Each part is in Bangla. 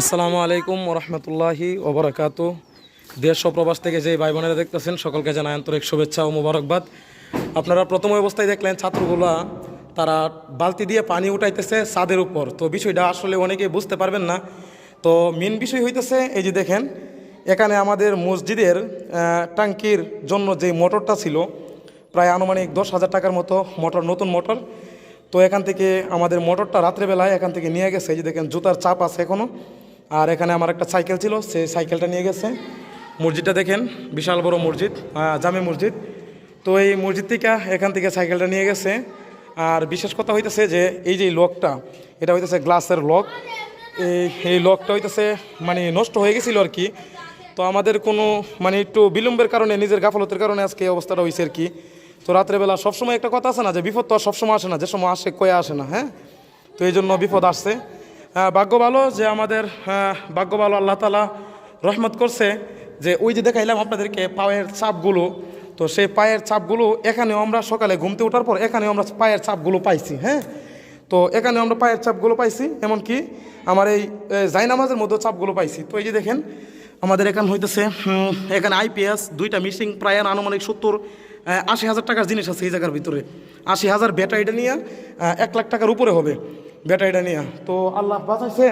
আসসালামু আলাইকুম রহমতুল্লাহি ওবরাকাত। দেশ ও প্রবাস থেকে যে ভাই বোনেরা দেখতেছেন সকলকে জানাই আন্তরিক শুভেচ্ছা ও মুবারকবাদ। আপনারা প্রথম অবস্থায় দেখলেন ছাত্রগুলা তারা বালতি দিয়ে পানি উঠাইতেছে ছাদের উপর। তো বিষয়টা আসলে অনেকেই বুঝতে পারবেন না। তো মেন বিষয় হইতেছে এই যে দেখেন এখানে আমাদের মসজিদের আহ, টাঙ্কির জন্য যে মোটরটা ছিল প্রায় আনুমানিক দশ হাজার টাকার মতো মোটর নতুন মোটর। তো এখান থেকে আমাদের মোটরটা রাত্রেবেলায় এখান থেকে নিয়ে গেছে। এই যে দেখেন জুতার চাপ আছে এখনও আর এখানে আমার একটা সাইকেল ছিল সেই সাইকেলটা নিয়ে গেছে। মসজিদটা দেখেন, বিশাল বড় মসজিদ জামে মসজিদ। তো এই মসজিদ থেকে এখান থেকে সাইকেলটা নিয়ে গেছে। আর বিশেষ কথা হইতেছে যে, এই যে লকটা, এটা হইতেছে গ্লাসের লক। এই এই লকটা হইতেছে মানে নষ্ট হয়ে গেছিল আর কি। তো আমাদের কোনো মানে একটু বিলম্বের কারণে, নিজের গাফলতের কারণে আজকে এই অবস্থাটা হয়েছে আর কি। তো রাত্রেবেলা সবসময় একটা কথা আছে না, যে বিপদ তো আর সবসময় আসে না, যে সময় আসে, কয়ে আসে না হ্যাঁ? তো এই জন্য বিপদ আসছে। ভাগ্য ভালো যে আমাদের আহ, ভাগ্য ভালো আল্লাহ তালা রহমত করছে যে ওই যে দেখাইলাম আপনাদেরকে পায়ের চাপগুলো তো সেই পায়ের চাপগুলো এখানেও আমরা সকালে ঘুমতে ওঠার পর এখানেও আমরা পায়ের চাপগুলো পাইছি হ্যাঁ? তো এখানে আমরা পায়ের চাপগুলো পাইছি এমনকি আমার এই এ, জায়নামাজের মধ্যে চাপগুলো পাইছি। তো এই যে দেখেন আমাদের এখানে হইতেছে এখানে আইপিএস দুইটা মিসিং প্রায় আনুমানিক সত্তর আশি হাজার টাকার জিনিস আছে এই জায়গার ভিতরে। আশি হাজার ব্যাটারিটা নিয়ে এক লাখ টাকার উপরে হবে। ব্যাটারিটা নিয়ে। তো আল্লাহ বাঁচাইছে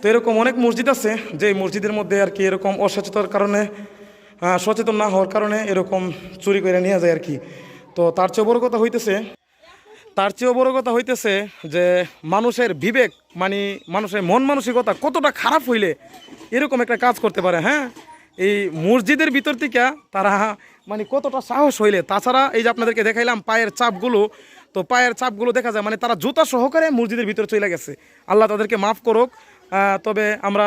তো এরকম অনেক মসজিদ আছে যে মসজিদের মধ্যে আর কি এরকম অসচেতনার কারণে সচেতন না হওয়ার কারণে এরকম চুরি করে নিয়ে যায় আর কি। তো তার চেয়ে বড় কথা হইতেছে, তার চেয়েও বড় কথা হইতেছে যে মানুষের বিবেক মানে মানুষের মন মানসিকতা কতটা খারাপ হইলে এরকম একটা কাজ করতে পারে হ্যাঁ? এই মসজিদের ভিতর থেকে তারা মানে কতটা সাহস হইলে। তাছাড়া এই যে আপনাদেরকে দেখাইলাম পায়ের চাপগুলো, তো পায়ের চাপগুলো দেখা যায় মানে তারা জুতা সহকারে মসজিদের ভিতরে চলে গেছে। আল্লাহ তাদেরকে মাফ করুক। তবে আমরা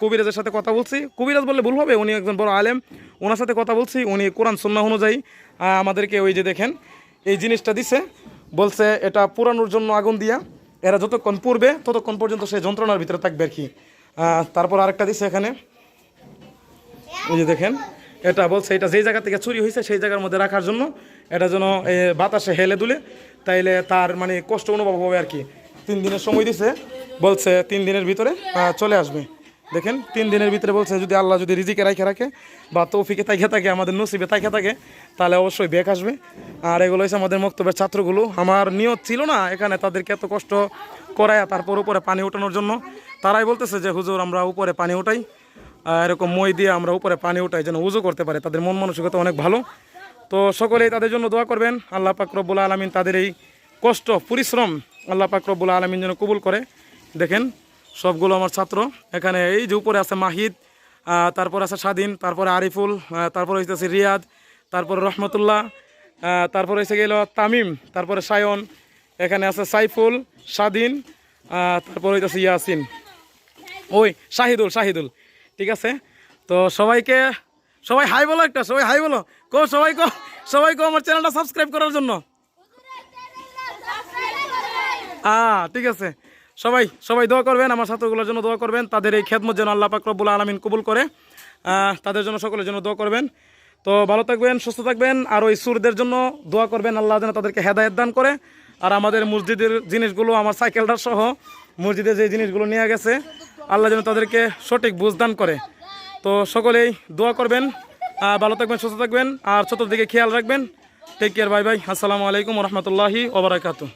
কবিরাজের সাথে কথা বলছি। কবিরাজ বললে ভুল হবে, উনি একজন বড় আলেম। ওনার সাথে কথা বলছি, উনি কোরআন সন্না অনুযায়ী আমাদেরকে ওই যে দেখেন, এই জিনিসটা দিছে। বলছে, এটা পুরানোর জন্য আগুন দিয়া, এরা যতক্ষণ পূর্বে ততক্ষণ পর্যন্ত সে যন্ত্রণার ভিতরে থাকবে আর কি। তারপর আরেকটা দিছে এখানে। এই যে দেখেন এটা বলছে এটা যেই জায়গা থেকে চুরি হয়েছে সেই জায়গার মধ্যে রাখার জন্য এটা যেন বাতাসে হেলে দুলে তাইলে তার মানে কষ্ট অনুভব হবে আর কি। তিন দিনের সময় দিছে বলছে তিন দিনের ভিতরে চলে আসবে। দেখেন তিন দিনের ভিতরে বলছে যদি আল্লাহ যদি রিজিকে রাখে রাখে বা তৌফিকে তাইকে থাকে আমাদের নসিবে তাইকে থাকে তাহলে অবশ্যই বেক আসবে। আর এগুলো হচ্ছে আমাদের মক্তব্যের ছাত্রগুলো। আমার নিয়ত ছিল না এখানে তাদেরকে এত কষ্ট করায় তারপর উপরে পানি ওঠানোর জন্য। তারাই বলতেছে যে হুজুর আমরা উপরে পানি আহ, এরকম মই দিয়ে আমরা উপরে পানি উঠাই যেন উজু করতে পারে। তাদের মন মানসিকতা অনেক ভালো। তো সকলেই তাদের জন্য দোয়া করবেন। আল্লাহ পাক রব্বুল আলমিন তাদের এই কষ্ট, পরিশ্রম আল্লাহ পাক রব্বুল আলমিন যেন কবুল করে। দেখেন, সবগুলো আমার ছাত্র। এখানে এই যে উপরে আছে মাহিদ তারপর আছে স্বাধীন, তারপরে আরিফুল তারপরে হইতেছে রিয়াদ, তারপরে রহমতুল্লাহ তারপরে হয়েছে গেল তামিম, তারপরে সায়ন, এখানে আছে সাইফুল, স্বাধীন তারপরে হইতেছে ইয়াসিন। ওই, শাহিদুল শাহিদুল। ঠিক আছে? তো সবাইকে, সবাই হাই বলো একটা, সবাই হাই বলো। কো সবাই কো সবাই কো আমার চ্যানেলটা সাবস্ক্রাইব করার জন্য। হ্যাঁ ঠিক আছে। সবাই সবাই দোয়া করবেন, আমার ছাত্রগুলোর জন্য দোয়া করবেন। তাদের এই খেদমত যেন আল্লাহ পাক রব্বুল আলমিন কবুল করে। তাদের জন্য সকলের জন্য দোয়া করবেন। তো ভালো থাকবেন, সুস্থ থাকবেন, আর ওই সুরদের জন্য দোয়া করবেন, আল্লাহ যেন তাদেরকে হেদায়ত দান করে। আর আমাদের মসজিদের জিনিসগুলো, আমার সাইকেলটা সহ মসজিদে যে জিনিসগুলো নিয়ে গেছে আল্লাহ যেন তাদেরকে সঠিক বুঝদান করে। তো সকলেই দোয়া করবেন ভালো থাকবেন, সুস্থ থাকবেন, আর চতুর্দিকে খেয়াল রাখবেন। টেক কেয়ার বাই বাই আসসালামু আলাইকুম রহমতুল্লাহি ওবরাকাতু